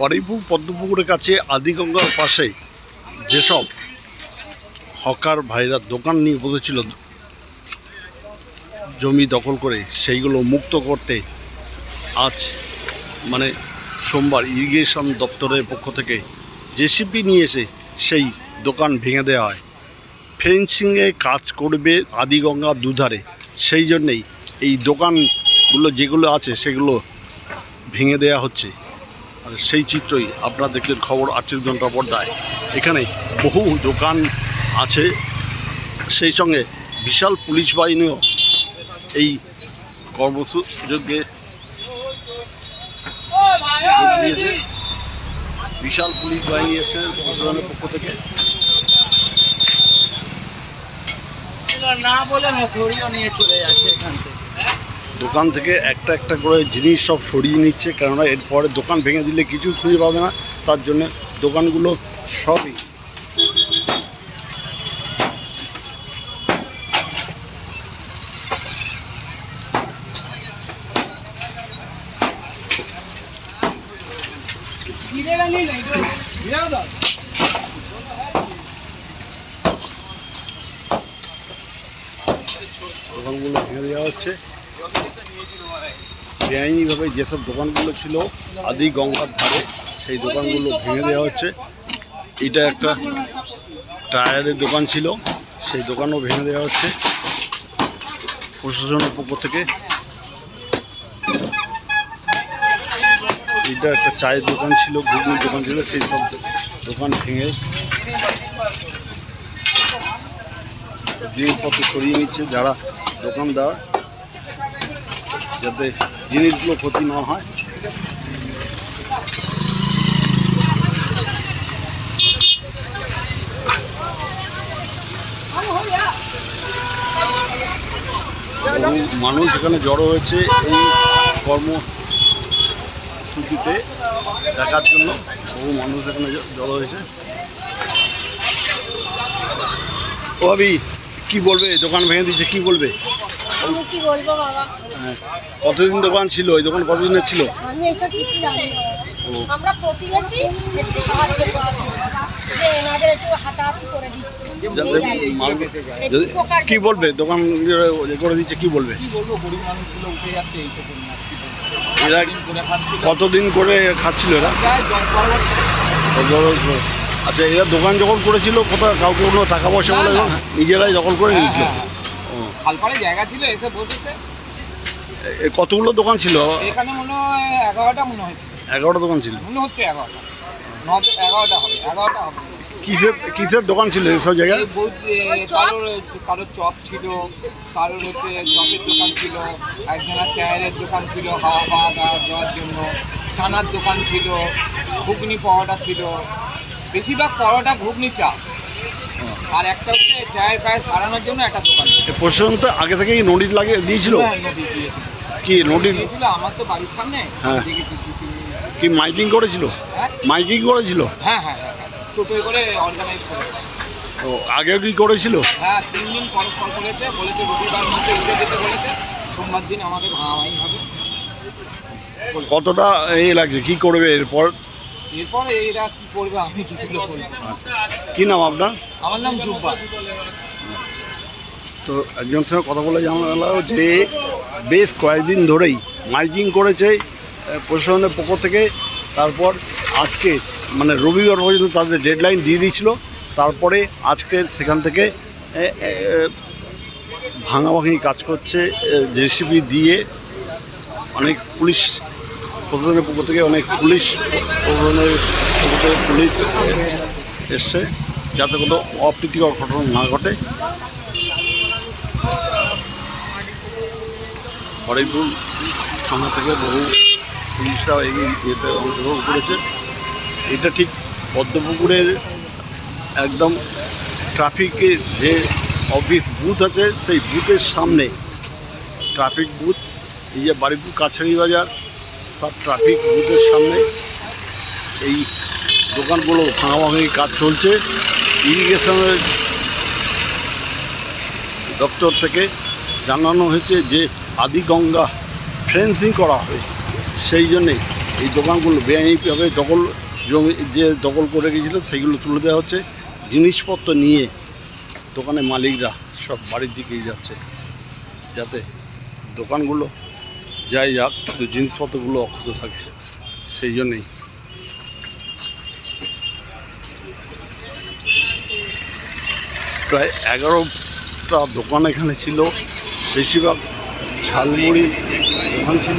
বারুইপুর পদ্মপুকুরের কাছে আদিগঙ্গার পাশে যেসব হকার ভাইরা দোকান নিয়ে বসেছিল, জমি দখল করে সেইগুলো মুক্ত করতে আজ মানে সোমবার ইরিগেশন দপ্তরের পক্ষ থেকে জেসিপি নিয়ে এসে সেই দোকান ভেঙে দেওয়া হয়। ফেন্সিংয়ে কাজ করবে আদিগঙ্গা দুধারে, সেই জন্যেই এই দোকানগুলো যেগুলো আছে সেগুলো ভেঙে দেওয়া হচ্ছে। সেই চিত্রই আপনারা দেখলেন খবর আটচল্লিশ ঘণ্টা পর্দায়। এখানে বহু দোকান আছে। সেই সঙ্গে বিশাল পুলিশ বাহিনীও এই কর্মসূচিকে যোগ দিয়েছে বিশাল পুলিশ বাহিনী এসে প্রশাসনের পক্ষ থেকে। না বলে মেথরিও নিয়ে চলে যাচ্ছে এখান থেকে। দোকান থেকে একটা একটা করে জিনিস সব সরিয়ে নিচ্ছে, কেননা এরপরে দোকান ভেঙে দিলে কিছু খুঁজে পাবে না, তার জন্য দোকানগুলো সবই দোকানগুলো ভেঙে দেওয়া হচ্ছে। বেআইনিভাবে যেসব দোকানগুলো ছিল, আদি গঙ্গার ধারে সেই দোকানগুলো ভেঙে দেওয়া হচ্ছে। এটা একটা টায়ারের দোকান ছিল, সেই দোকানও ভেঙে দেওয়া হচ্ছে। প্রশাসনের পক্ষ থেকে এটা একটা চায়ের দোকান ছিল, ঘুগনির দোকান ছিল, সেই সব দোকান ভেঙে জিনিসপত্র সরিয়ে নিচ্ছে যারা দোকানদার। যাতে জিনিসগুলো ক্ষতি না হয়। মানুষ এখানে জড়ো হয়েছে এই কর্মসূচিতে দেখার জন্য। বহু মানুষ এখানে জড়ো হয়েছে। ও কি বলবে? দোকান ভেঙে দিচ্ছে কি বলবে? আমি কি বলব বাবা? হ্যাঁ কতদিন দোকান ছিল? এই দোকান কতদিনের ছিল? আমি এইসব কিছু জানি না আমরা প্রতিবেশী একটু সাহায্য করছি যে এনাদের একটু হাতাহাতি করে দিচ্ছে। কি। বলবে? দোকান ইয়ে করে দিচ্ছে কি বলবে? কি বলব? গরিব মানুষগুলো উঠে যাচ্ছে এই তো এরা খাচ্ছিল? কতদিন করে খাচ্ছিল এরা। আচ্ছা এরা দোকান যখন করেছিল কোথাও কাউকে কোনো টাকা পয়সা বলে নিজেরাই দখল করে হ্যাঁ, নিয়েছিল? হ্যাঁ, ও খালপাড়ে জায়গা ছিল এসে বসেছে। এ কতগুলো দোকান ছিল? এখানে মনে হয় এগারোটা মনে হয়েছে এগারোটা দোকান ছিল? মনে হচ্ছে এগারোটা। এগারোটা হবে এগারোটা হবে। কিসের কিসের দোকান ছিল এইসব জায়গায়? কারোর কারোর চপ ছিল কারোর হচ্ছে চপের দোকান ছিল একজনের চায়ের দোকান ছিল হাওয়া পাওয়া দেওয়া- দেওয়ার জন্য। ছানার দোকান ছিল ঘুগনি পরোটা ছিল। বেশিরভাগ পরোটা ঘুগনি চা। আর একটা হচ্ছে সারানোর জন্য একটা দোকান এ আগে থেকেই নোটিশ লাগিয়ে দিয়েছিল? হ্যাঁ, দিয়েছিল। কি নোটিশ? দিয়েছিল আমার তো বাড়ির সামনে। হ্যাঁ। কি মাইকিং করেছিল? হ্যাঁ। মাইকিং করেছিল? হ্যাঁ হ্যাঁ হ্যাঁ। টোটোয় করে অর্গানাইজ করে। ও আগেও কি করেছিল? হ্যাঁ তিন দিন পর পর করেছে বলেছে রবিবার মধ্যে উঠে যেতে বলেছে। সোমবার দিন ভাঙাভাঙি হবে। কতটা এই লাগছে? কি করবে এরপর? এরপর এরা কি করবে আমি কি করে বলব কি নাম আপনার? আমার নাম জুব্বা। তো একজন সঙ্গে কথা বলে জানা গেল যে বেশ কয়েকদিন ধরেই মাইকিং করেছে প্রশাসনের পক্ষ থেকে। তারপর আজকে মানে রবিবার পর্যন্ত তাদের ডেডলাইন দিয়ে দিয়েছিল। তারপরে আজকে সেখান থেকে ভাঙাভাঙি কাজ করছে জেসিবি দিয়ে অনেক পুলিশ প্রশাসনের পক্ষ থেকে অনেক পুলিশ প্রশাসনের পক্ষ থেকে পুলিশ এসছে যাতে কোনো অপ্রীতিকর ঘটনা না ঘটে। হরিপুর থানা থেকে বহু পুলিশরা এই ইয়েতে অংশগ্রহণ করেছে। এটা ঠিক পদ্মপুকুরের একদম ট্রাফিকের যে অফিস বুথ আছে, সেই বুথের সামনে ট্রাফিক বুথ, এই যে বাড়িপুর কাছারি বাজার সব ট্রাফিক বুথের সামনে এই দোকানগুলো ভাঙাভাঙি কাজ চলছে। ইরিগেশনের দপ্তর থেকে জানানো হয়েছে যে আদি গঙ্গা ফেন্সিং করা হবে সেই জন্যে এই দোকানগুলো বেআইনিভাবে দখল জমি যে দখল করে গিয়েছিল সেইগুলো তুলে দেওয়া হচ্ছে। জিনিসপত্র নিয়ে দোকানের মালিকরা সব বাড়ির দিকেই যাচ্ছে। যাতে দোকানগুলো যাই যাক, কিন্তু জিনিসপত্রগুলো অক্ষত থাকে, সেই জন্যেই। প্রায় এগারোটা দোকান এখানে ছিল, বেশিরভাগ ঝালমুড়ি দোকান ছিল।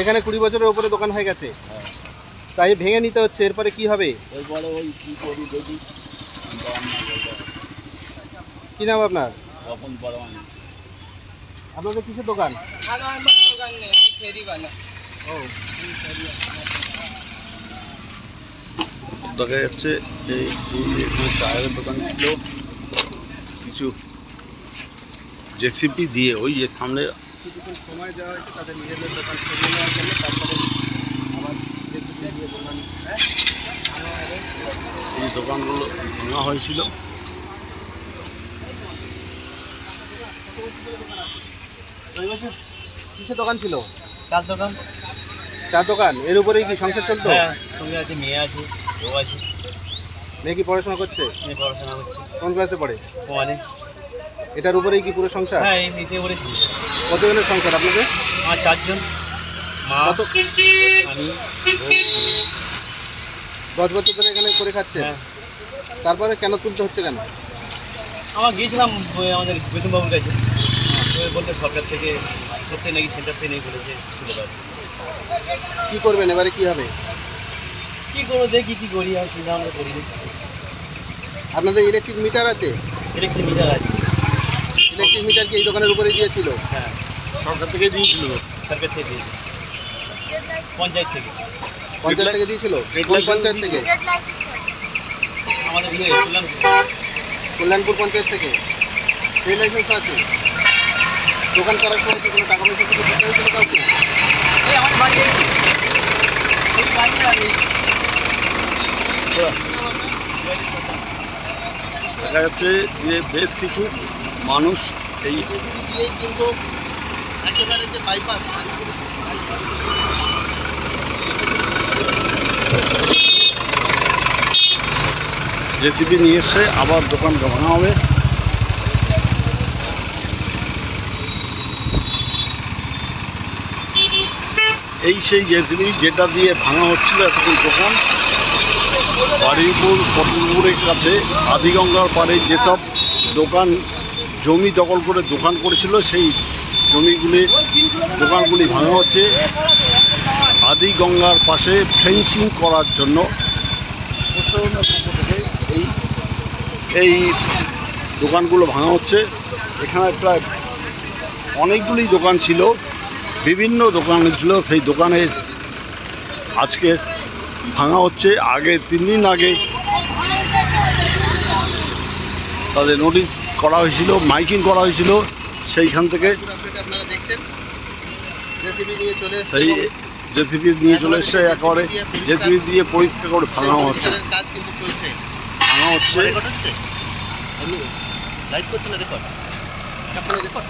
এখানে কুড়ি বছরের উপরে দোকান হয়ে গেছে। হ্যাঁ তাই ভেঙে নিতে হচ্ছে এরপরে কি হবে? এরপরে ওই কী করি দেখি। কি নাম আপনার? আপনাদের কিসের দোকান? দেখা যাচ্ছে এই এই চায়ের দোকান ছিল কিছু জেসিপি দিয়ে ওই যে সামনে কিছুক্ষণ সময় দেওয়া হয়েছে তাদের নিজেদের দোকান সরিয়ে নেওয়ার জন্য তারপরে আবার দিয়ে দোকান এই দোকানগুলো ভাঙা হয়েছিল। কিসের দোকান ছিল? চার দোকান। চা দোকান? এর উপরেই কি সংসার চলতো? হ্যাঁ সঙ্গে আছে মেয়ে আছে বউ আছে। মেয়ে কি পড়াশোনা করছে? মেয়ে পড়াশোনা করছে। কোন ক্লাসে পড়ে? মানে এটার উপরেই কি পুরো সংসার? হ্যাঁ এই নিচে করেছি কতজনের সংসার আপনাদের? আমার চারজন। মা কত? আমি দশ বছর ধরে এখানে করে খাচ্ছে হ্যাঁ। তারপরে কেন তুলতে হচ্ছে কেন? আমার গিয়েছিলাম ওই আমাদের বেতনবাবুর কাছে। ওই বলতে সরকার থেকে প্রত্যেক নাকি সেন্টার থেকে নিয়ে বলেছে কি করবেন এবারে কি হবে? কী করব দেখি কী করি আর চিন্তা আমরা করি আপনাদের ইলেকট্রিক মিটার আছে? ইলেকট্রিক মিটার আছে। ইলেকট্রিক মিটার কি এই দোকানের উপরে দিয়েছিল? হ্যাঁ সরকার থেকে দিয়েছিল। সরকার থেকে দিয়েছে পঞ্চায়েত থেকে। পঞ্চায়েত থেকে দিয়েছিল? কোন পঞ্চায়েত থেকে? আমাদের ইয়ে বললাম কল্যাণপুর পঞ্চায়েত থেকে? সেই লাইসেন্স আছে। দোকান করার সময় কি কোনো টাকা পয়সা কিছু দিতে হয়েছিল কাউকে। দেখা যাচ্ছে যে বেশ কিছু মানুষ এই জেসিবি দিয়েই কিন্তু একেবারে যে বাইপাস জেসিপি নিয়ে এসছে আবার দোকান ভাঙা হবে। এই সেই জেসিবি যেটা দিয়ে ভাঙা হচ্ছিল এতদিন দোকান বাড়িপুর পটলপুরের কাছে আদিগঙ্গার পাড়ে যেসব দোকান জমি দখল করে দোকান করেছিল, সেই জমিগুলি দোকানগুলি ভাঙা হচ্ছে। আদিগঙ্গার পাশে ফেন্সিং করার জন্য এই এই দোকানগুলো ভাঙা হচ্ছে। এখানে প্রায় অনেকগুলি দোকান ছিল, বিভিন্ন দোকান ছিল, সেই দোকানের আজকে ভাঙা হচ্ছে। আগে তিন দিন আগে তাদের নোটিশ করা হয়েছিল মাইকিং করা হয়েছিল সেইখান থেকে আপনারা দেখছেন জেসিবি নিয়ে চলে জেসিপি নিয়ে চলে এসছে একেবারে জেসিপি দিয়ে পরিষ্কার করে ভাঙা হচ্ছে। কাজ কিন্তু চলছে। ভাঙা হচ্ছে। রেকর্ড হচ্ছে? করছে না রেকর্ড? রেকর্ড?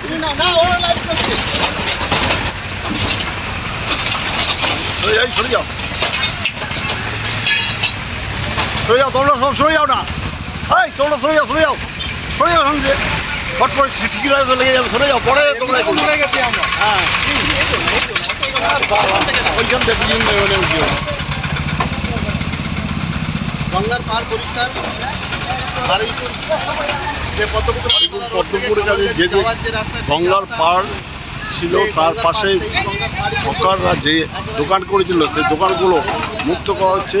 তুমি নাও না সরে যাও। সরে যাও তোমরা সব সরে যাও না। এই তোমরা সরে যাও সরে যাও। সরে যাও সঙ্গে। ফট করে ঠিকই রাখতে লেগে যাবে সরে যাও পরে তোমরা এ গেছি আমরা হ্যাঁ ওইখান থেকে গঙ্গার পরিষ্কার। আর এই যে কাছে যে সেই গঙ্গার পাড় ছিল তার পাশে পাড়, হকাররা যে দোকান করেছিল সেই দোকানগুলো মুক্ত করা হচ্ছে।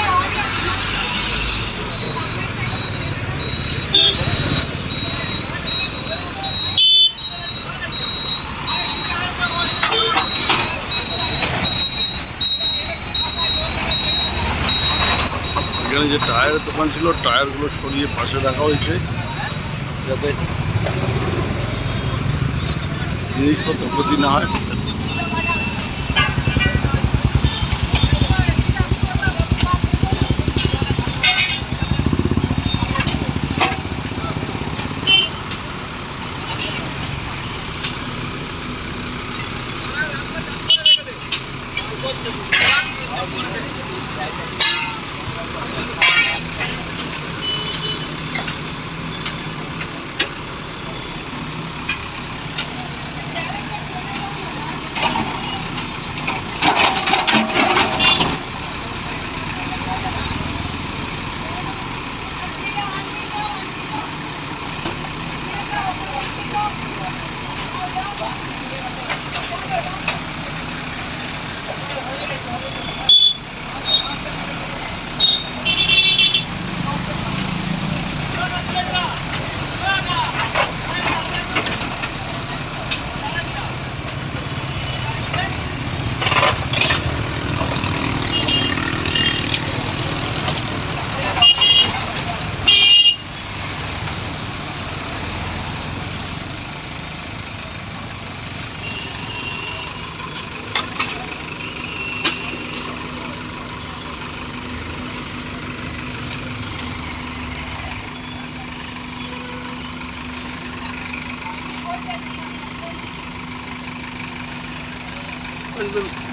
এখানে যে টায়ারের দোকান ছিল, টায়ারগুলো সরিয়ে পাশে রাখা হয়েছে। যাতে জিনিসপত্র ক্ষতি না হয়।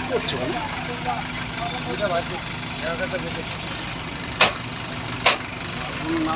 করছে মানে এটা করছি জায়গাটা বের না